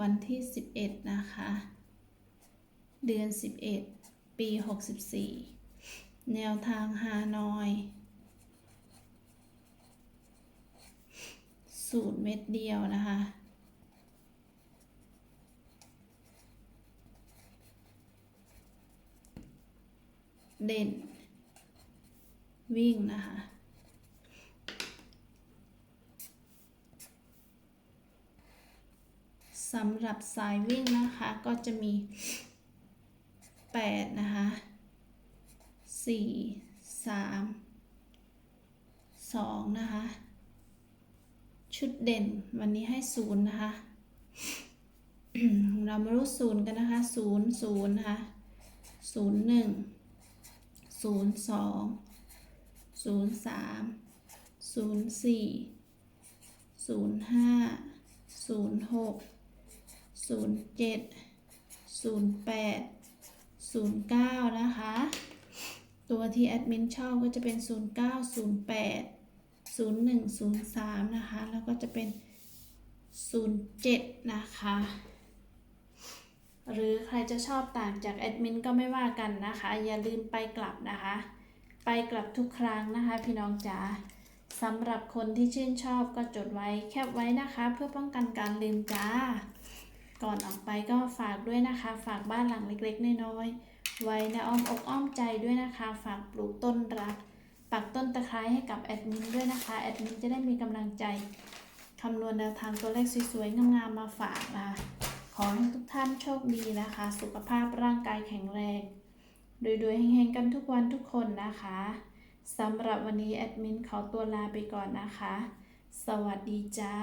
วันที่ 11 นะคะ เดือน 11 ปี 64 แนวทางฮานอย สูตรเม็ดเดียวนะคะเด่น วิ่งนะคะ สำหรับสายวิ่งนะคะก็จะมี 8 นะคะ 4 3 2 นะคะ ชุดเด่นวันนี้ให้ 0 นะคะ เรามารู้ศูนย์กันนะคะ 0 0 นะคะ 0 1 0 2 0 3 0 4 0 5 0 6 ศูนย์เจ็ดศูนย์แปดศูนย์เก้านะคะ ตัวที่แอดมินชอบก็จะเป็นศูนย์เก้าศูนย์แปดศูนย์หนึ่งศูนย์สามนะคะ แล้วก็จะเป็นศูนย์เจ็ดนะคะ หรือใครจะชอบต่างจากแอดมินก็ไม่ว่ากันนะคะ อย่าลืมไปกลับนะคะ ไปกลับทุกครั้งนะคะ พี่น้องจ๋าสำหรับคนที่ชื่นชอบก็จดไว้แคปไว้นะคะ เพื่อป้องกันการลืมจ้า ก่อนออกไปก็ฝากด้วยนะคะ ฝากบ้านหลังเล็กๆน้อยๆไว้ในอ้อมอกอ้อมใจด้วยนะคะ ฝากปลูกต้นรักปักต้นตะไคร้ให้กับแอดมินด้วยนะคะแอดมินจะได้มีกำลังใจคำนวณแนวทางตัวเลขสวยๆงามๆมาฝากนะคะขอให้ทุกท่านโชคดีนะคะ สุขภาพร่างกายแข็งแรงรวยๆเฮงๆกันทุกวันทุกคนนะคะสำหรับวันนี้แอดมินขอตัวลาไปก่อนนะคะ สวัสดีจ้า